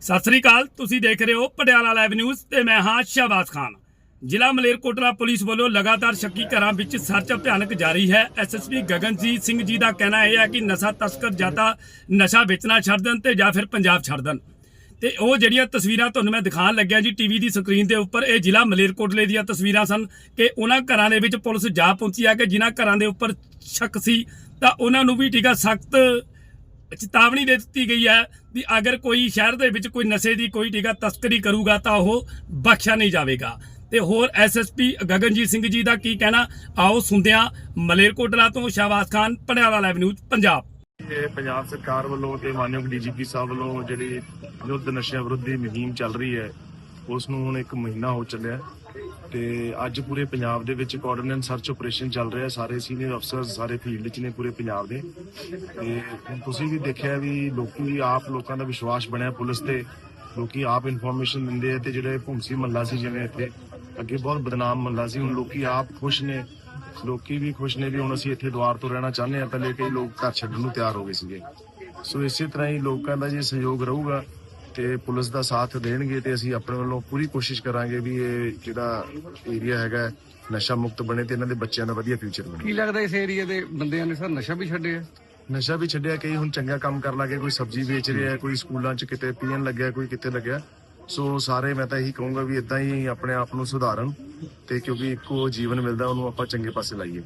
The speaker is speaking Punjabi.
ਸਤਿ ਸ੍ਰੀ ਅਕਾਲ, ਤੁਸੀਂ ਦੇਖ ਰਹੇ ਹੋ ਪਟਿਆਲਾ ਲਾਈਵ ਨਿਊਜ਼ ਤੇ ਮੈਂ ਹਾਂ ਸ਼ਹਬਾਜ਼ ਖਾਨ। ਜ਼ਿਲ੍ਹਾ ਮਲੇਰਕੋਟਲਾ ਪੁਲਿਸ ਵੱਲੋਂ ਲਗਾਤਾਰ ਸ਼ੱਕੀ ਘਰਾਂ ਵਿੱਚ ਸਰਚ ਅਭਿਆਨਕ ਜਾਰੀ ਹੈ। ਐਸਐਸਪੀ ਗਗਨਜੀਤ ਸਿੰਘ ਜੀ ਦਾ ਕਹਿਣਾ ਇਹ ਹੈ ਕਿ ਨਸ਼ਾ ਤਸਕਰ ਜਾਂ ਤਾਂ ਨਸ਼ਾ ਵੇਚਣਾ ਛੱਡ ਦੇਣ ਤੇ ਜਾਂ ਫਿਰ ਪੰਜਾਬ ਛੱਡ ਦੇਣ। ਤੇ ਉਹ ਜਿਹੜੀਆਂ ਤਸਵੀਰਾਂ ਤੁਹਾਨੂੰ ਮੈਂ ਦਿਖਾਉਣ ਲੱਗਿਆ ਜੀ ਟੀਵੀ ਦੀ ਸਕਰੀਨ ਦੇ ਉੱਪਰ, ਇਹ ਜ਼ਿਲ੍ਹਾ ਮਲੇਰਕੋਟਲੇ ਦੀਆਂ ਤਸਵੀਰਾਂ ਸਨ ਕਿ ਉਹਨਾਂ ਘਰਾਂ ਦੇ ਵਿੱਚ ਪੁਲਿਸ ਜਾ ਪਹੁੰਚੀ ਆ ਕਿ ਜਿਨ੍ਹਾਂ ਘਰਾਂ ਦੇ ਉੱਪਰ ਸ਼ੱਕ ਸੀ, ਤਾਂ ਉਹਨਾਂ ਨੂੰ ਵੀ ਠੀਕ ਆ, ਸਖਤ ਚੇਤਾਵਨੀ ਦੇ ਦਿੱਤੀ ਗਈ ਹੈ ਵੀ ਅਗਰ ਕੋਈ ਸ਼ਹਿਰ ਦੇ ਵਿੱਚ ਕੋਈ ਨਸ਼ੇ ਦੀ ਕੋਈ ਟੀਕਾ ਤਸਕਰੀ ਕਰੂਗਾ ਤਾਂ ਉਹ ਬਖਸ਼ਿਆ ਨਹੀਂ ਜਾਵੇਗਾ। ਤੇ ਹੋਰ ਐਸਐਸਪੀ ਗਗਨਜੀਤ ਸਿੰਘ ਜੀ ਦਾ ਕੀ ਕਹਿਣਾ? ਆਓ ਸੁਣਦਿਆਂ ਮਲੇਰਕੋਟਲਾ ਤੋਂ ਸ਼ਹਬਾਜ਼ ਖਾਨ, ਪਟਿਆਲਾ ਲਾਈਵ ਨਿਊਜ਼ ਪੰਜਾਬ। ਇਹ ਪੰਜਾਬ ਸਰਕਾਰ ਵੱਲੋਂ ਤੇ ਮਾਨਯੋਗ ਡੀਜੀਪੀ ਸਾਹਿਬ ਵੱਲੋਂ ਜਿਹੜੀ ਯੁੱਧ ਨਸ਼ਿਆਂ ਵਿਰੁੱਧ ਦੀ ਮੁਹਿੰਮ ਚੱਲ ਰਹੀ ਹੈ, ਉਸ ਨੂੰ ਹੁਣ ਇੱਕ ਮਹੀਨਾ ਹੋ ਚੱਲਿਆ ਤੇ ਅੱਜ ਪੂਰੇ ਪੰਜਾਬ ਦੇ ਵਿੱਚ ਕੋਆਰਡੀਨੇਟ ਸਰਚ ਆਪਰੇਸ਼ਨ ਚੱਲ ਰਿਹਾ ਸਾਰੇ ਸੀਨੀਅਰ ਅਫਸਰ ਸਾਰੇ ਫੀਲਡ 'ਚ ਨੇ ਪੂਰੇ ਪੰਜਾਬ ਦੇ ਤੇ ਹੁਣ ਤੁਸੀਂ ਵੀ ਦੇਖਿਆ ਵੀ ਲੋਕੀ ਆਪ ਲੋਕਾਂ ਦਾ ਵਿਸ਼ਵਾਸ ਬਣਿਆ ਪੁਲਿਸ ਤੇ, ਲੋਕੀ ਆਪ ਇਨਫੋਰਮੇਸ਼ਨ ਦਿੰਦੇ ਆ ਤੇ ਜਿਹੜੇ ਭੁੰਸੀ ਮੱਲਾ ਸੀ ਜਿਵੇਂ ਇੱਥੇ, ਅੱਗੇ ਬਹੁਤ ਬਦਨਾਮ ਮੱਲਾ ਸੀ, ਹੁਣ ਲੋਕੀ ਆਪ ਖੁਸ਼ ਨੇ ਲੋਕੀ ਵੀ ਖੁਸ਼ ਨੇ ਵੀ ਹੁਣ ਅਸੀਂ ਇੱਥੇ ਦੁਆਰ ਤੋਂ ਰਹਿਣਾ ਚਾਹੁੰਦੇ ਆ ਪਹਿਲੇ ਕਈ ਲੋਕ ਘਰ ਛੱਡਣ ਨੂੰ ਤਿਆਰ ਹੋ ਗਏ ਸੀਗੇ। ਸੋ ਇਸੇ ਤਰ੍ਹਾਂ ਹੀ ਲੋਕਾਂ ਦਾ ਜੇ ਸਹਿਯੋਗ ਰਹੂਗਾ ਤੇ ਪੁਲਿਸ ਦਾ ਸਾਥ ਦੇਣਗੇ ਤੇ ਅਸੀਂ ਆਪਣੇ ਵੱਲੋਂ ਪੂਰੀ ਕੋਸ਼ਿਸ਼ ਕਰਾਂਗੇ ਵੀ ਇਹ ਜਿਹੜਾ ਏਰੀਆ ਹੈਗਾ ਨਸ਼ਾ ਮੁਕਤ ਬਣੇ ਤੇ ਇਹਨਾਂ ਦੇ ਬੱਚਿਆਂ ਦਾ ਵਧੀਆ ਫਿਊਚਰ ਬਣੇ। ਕੀ ਲੱਗਦਾ ਇਸ ਏਰੀਆ ਦੇ ਬੰਦਿਆਂ ਨੇ ਸਰ ਨਸ਼ਾ ਵੀ ਛੱਡਿਆ? ਨਸ਼ਾ ਵੀ ਛੱਡਿਆ ਕਈ ਹੁਣ ਚੰਗਾ ਕੰਮ ਕਰਨ ਲੱਗੇ ਕੋਈ ਸਬਜ਼ੀ ਵੇਚ ਰਿਹਾ ਕੋਈ ਸਕੂਲਾਂ 'ਚ ਕਿਤੇ ਪੀਣ ਲੱਗਿਆ ਕੋਈ ਕਿਤੇ ਲੱਗਿਆ। ਸੋ ਸਾਰੇ ਮੈਂ ਤਾਂ ਇਹੀ ਕਹੂੰਗਾ ਵੀ ਇਦਾਂ ਹੀ ਆਪਣੇ ਆਪ ਨੂੰ ਸੁਧਾਰਨ ਤੇ ਕਿਉਂਕਿ ਇੱਕੋ ਜੀਵਨ ਮਿਲਦਾ, ਉਹਨੂੰ ਆਪਾਂ ਚੰਗੇ ਪਾਸੇ ਲਾਈਏ।